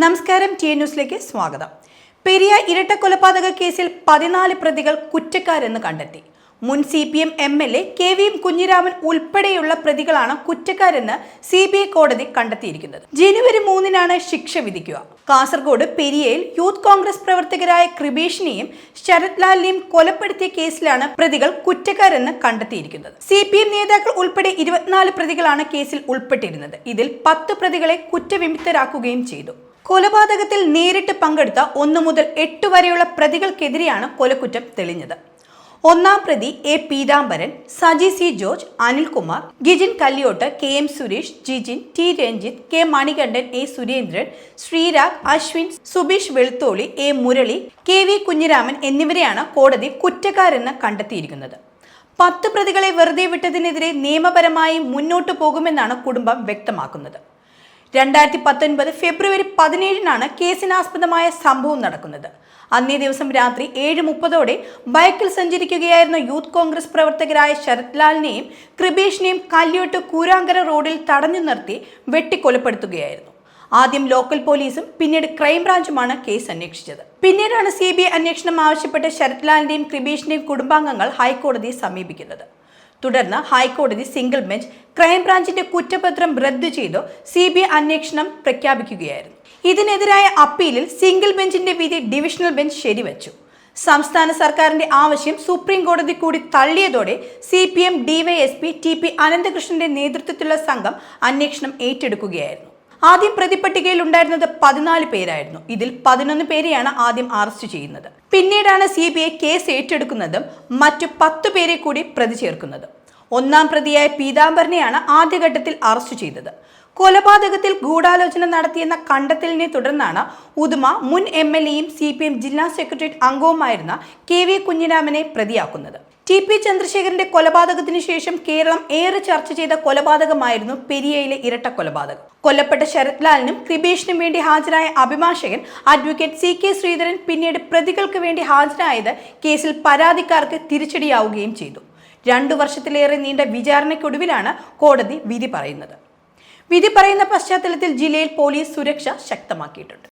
നമസ്കാരം ടി ന്യൂസിലേക്ക് സ്വാഗതം. പെരിയ ഇരട്ട കൊലപാതക കേസിൽ പതിനാല് പ്രതികൾ കുറ്റക്കാരെന്ന് കണ്ടെത്തി. മുൻ C P M M L A K V M Kunhiraman ഉൾപ്പെടെയുള്ള പ്രതികളാണ് കുറ്റക്കാരെന്ന് സി ബി ഐ കോടതി കണ്ടെത്തിയിരിക്കുന്നത്. ജനുവരി മൂന്നിനാണ് ശിക്ഷ വിധിക്കുക. കാസർഗോഡ് പെരിയയിൽ യൂത്ത് കോൺഗ്രസ് പ്രവർത്തകരായ കൃപേഷിനെയും ശരത് ലാലിനെയും കൊലപ്പെടുത്തിയ കേസിലാണ് പ്രതികൾ കുറ്റക്കാരെന്ന് കണ്ടെത്തിയിരിക്കുന്നത്. സി പി എം നേതാക്കൾ ഉൾപ്പെടെ ഇരുപത്തിനാല് പ്രതികളാണ് കേസിൽ ഉൾപ്പെട്ടിരുന്നത്. ഇതിൽ പത്ത് പ്രതികളെ കുറ്റവിമുക്തരാക്കുകയും ചെയ്തു. കൊലപാതകത്തിൽ നേരിട്ട് പങ്കെടുത്ത ഒന്നു മുതൽ എട്ട് വരെയുള്ള പ്രതികൾക്കെതിരെയാണ് കൊലക്കുറ്റം തെളിഞ്ഞത്. ഒന്നാം പ്രതി A Peethambaran Saji C George Anilkumar Gijin Kalyot K M Suresh Jijin T Ranjith K Manikandan A Surendran Sreerag Ashwin Subeesh Veluthooli A Murali K V Kunhiraman എന്നിവരെയാണ് കോടതി കുറ്റക്കാരെന്ന് കണ്ടെത്തിയിരിക്കുന്നത്. പത്ത് പ്രതികളെ വെറുതെ വിട്ടതിനെതിരെ നിയമപരമായി മുന്നോട്ടു പോകുമെന്നാണ് കുടുംബം വ്യക്തമാക്കുന്നത്. രണ്ടായിരത്തി പത്തൊൻപത് ഫെബ്രുവരി പതിനേഴിനാണ് കേസിനാസ്പദമായ സംഭവം നടക്കുന്നത്. അന്നേ ദിവസം രാത്രി ഏഴ് മുപ്പതോടെ ബൈക്കിൽ സഞ്ചരിക്കുകയായിരുന്ന യൂത്ത് കോൺഗ്രസ് പ്രവർത്തകരായ ശരത് ലാലിനെയും കൃപേഷിനെയും കല്യോട്ട് കൂരാങ്കര റോഡിൽ തടഞ്ഞു നിർത്തി വെട്ടിക്കൊലപ്പെടുത്തുകയായിരുന്നു. ആദ്യം ലോക്കൽ പോലീസും പിന്നീട് ക്രൈംബ്രാഞ്ചുമാണ് കേസ് അന്വേഷിച്ചത്. പിന്നീടാണ് സി ബി ഐ അന്വേഷണം ആവശ്യപ്പെട്ട് ശരത്ലാലിന്റെയും കൃപേഷിന്റെയും കുടുംബാംഗങ്ങൾ ഹൈക്കോടതിയെ സമീപിക്കുന്നത്. തുടർന്ന് ഹൈക്കോടതി സിംഗിൾ ബെഞ്ച് ക്രൈംബ്രാഞ്ചിന്റെ കുറ്റപത്രം റദ്ദു ചെയ്തു സി ബി ഐ അന്വേഷണം പ്രഖ്യാപിക്കുകയായിരുന്നു. ഇതിനെതിരായ അപ്പീലിൽ സിംഗിൾ ബെഞ്ചിന്റെ വിധി ഡിവിഷണൽ ബെഞ്ച് ശരിവച്ചു. സംസ്ഥാന സർക്കാരിന്റെ ആവശ്യം സുപ്രീം കോടതി കൂടി തള്ളിയതോടെ C P M DySP T P അനന്തകൃഷ്ണന്റെ നേതൃത്വത്തിലുള്ള സംഘം അന്വേഷണം ഏറ്റെടുക്കുകയായിരുന്നു. ആദ്യം പ്രതിപ്പട്ടികയിൽ ഉണ്ടായിരുന്നത് പതിനാല് പേരായിരുന്നു. ഇതിൽ പതിനൊന്ന് പേരെയാണ് ആദ്യം അറസ്റ്റ് ചെയ്യുന്നത്. പിന്നീടാണ് സി ബി ഐ കേസ് ഏറ്റെടുക്കുന്നതും മറ്റു പത്ത് പേരെ കൂടി പ്രതി ചേർക്കുന്നതും. ഒന്നാം പ്രതിയായ പീതാംബരനെയാണ് ആദ്യഘട്ടത്തിൽ അറസ്റ്റ് ചെയ്തത്. കൊലപാതകത്തിൽ ഗൂഢാലോചന നടത്തിയെന്ന കണ്ടെത്തലിനെ തുടർന്നാണ് ഉദുമ മുൻ എം എൽ എയും സി പി എം ജില്ലാ സെക്രട്ടേറിയറ്റ് അംഗവുമായിരുന്ന കെ വി കുഞ്ഞിരാമനെ പ്രതിയാക്കുന്നത്. ടി പി ചന്ദ്രശേഖരന്റെ കൊലപാതകത്തിന് ശേഷം കേരളം ഏറെ ചർച്ച ചെയ്ത കൊലപാതകമായിരുന്നു പെരിയയിലെ ഇരട്ട കൊലപാതകം. കൊല്ലപ്പെട്ട ശരത് ലാലിനും കൃപേഷിനും വേണ്ടി ഹാജരായ അഭിഭാഷകൻ അഡ്വക്കേറ്റ് സി കെ ശ്രീധരൻ പിന്നീട് പ്രതികൾക്ക് വേണ്ടി ഹാജരായത് കേസിൽ പരാതിക്കാർക്ക് തിരിച്ചടിയാവുകയും ചെയ്തു. രണ്ടു വർഷത്തിലേറെ നീണ്ട വിചാരണയ്ക്കൊടുവിലാണ് കോടതി വിധി പറയുന്നത്. വിധി പറയുന്ന പശ്ചാത്തലത്തിൽ ജില്ലയിൽ പോലീസ് സുരക്ഷ ശക്തമാക്കിയിട്ടുണ്ട്.